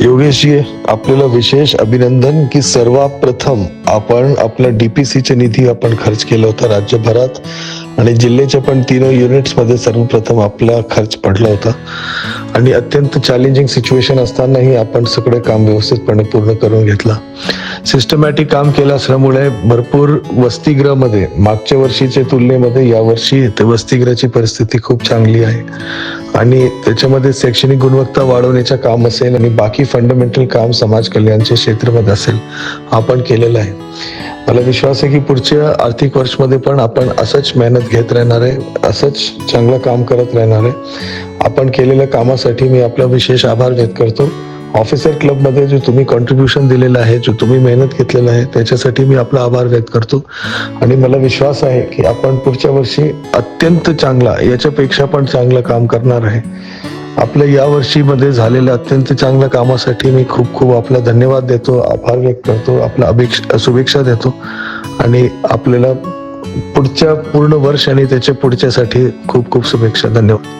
योगेशजी आपल्याला विशेष अभिनंदन की सर्वप्रथम आपण आपला डीपीसीचा निधी आपण खर्च केला होता राज्यभरात आणि जिल्ह्याच्या पण तीन युनिट्समध्ये सर्वप्रथम आपला खर्च पडला होता. आणि अत्यंत चॅलेंजिंग सिच्युएशन असतानाही आपण सगळे काम व्यवस्थितपणे पूर्ण करून घेतला. सिस्टमॅटिक काम केलं असल्यामुळे भरपूर वसतिगृहामध्ये मागच्या वर्षीच्या तुलनेमध्ये यावर्षी ते वसतिगृहाची परिस्थिती खूप चांगली आहे. आणि त्याच्यामध्ये शैक्षणिक गुणवत्ता वाढवण्याचं काम असेल आणि बाकी फंडामेंटल काम समाज कल्याणच्या क्षेत्रामध्ये असेल आपण केलेलं आहे. मला विश्वास आहे की पुढच्या आर्थिक वर्षमध्ये पण आपण असंच मेहनत घेत राहणार आहे असंच चांगलं काम करत राहणार आहे. आपण केलेल्या कामासाठी मी आपला विशेष आभार व्यक्त करतो. ऑफिसर क्लबमध्ये जे तुम्ही कॉन्ट्रीब्युशन दिलेलं आहे जो तुम्ही मेहनत घेतलेलं आहे त्याच्यासाठी मी आपला आभार व्यक्त करतो. आणि मला विश्वास आहे की आपण पुढच्या वर्षी अत्यंत चांगला याच्यापेक्षा पण चांगलं काम करणार आहे. आपल्या या वर्षीमध्ये झालेल्या अत्यंत चांगल्या कामासाठी मी खूप खूप आपला धन्यवाद देतो आभार व्यक्त करतो आपला अपेक्षा शुभेच्छा देतो. आणि आपल्याला पुढच्या पूर्ण वर्ष आणि त्याच्या पुढच्यासाठी खूप खूप शुभेच्छा. धन्यवाद.